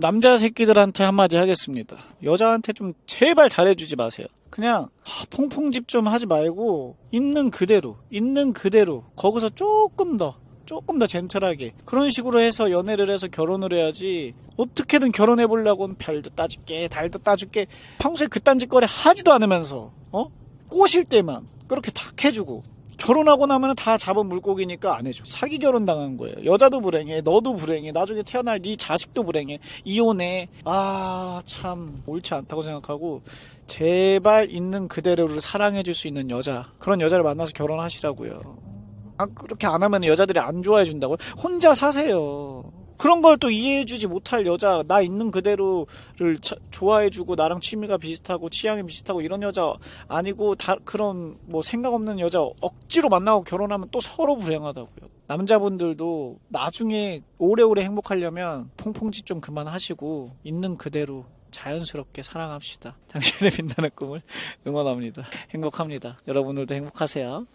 남자 새끼들한테 한마디 하겠습니다. 여자한테 좀 제발 잘해주지 마세요. 그냥 아, 퐁퐁집 좀 하지 말고 있는 그대로 있는 그대로 거기서 조금 더 조금 더 젠틀하게 그런 식으로 해서 연애를 해서 결혼을 해야지 어떻게든 결혼해 보려고는 별도 따줄게 달도 따줄게 평소에 그딴 짓거리 하지도 않으면서 어 꼬실 때만 그렇게 탁 해주고 결혼하고 나면 다 잡은 물고기니까 안 해줘 사기 결혼 당한 거예요 여자도 불행해 너도 불행해 나중에 태어날 네 자식도 불행해 이혼해 아 참 옳지 않다고 생각하고 제발 있는 그대로를 사랑해 줄 수 있는 여자 그런 여자를 만나서 결혼하시라고요 아, 그렇게 안 하면 여자들이 안 좋아해 준다고요? 혼자 사세요. 그런 걸 또 이해해주지 못할 여자, 나 있는 그대로를 차- 좋아해주고 나랑 취미가 비슷하고 취향이 비슷하고 이런 여자 아니고 다 그런 뭐 생각 없는 여자 억지로 만나고 결혼하면 또 서로 불행하다고요. 남자분들도 나중에 오래오래 행복하려면 퐁퐁짓 좀 그만하시고 있는 그대로 자연스럽게 사랑합시다. 당신의 빛나는 꿈을 응원합니다. 행복합니다. 여러분 오늘도 행복하세요.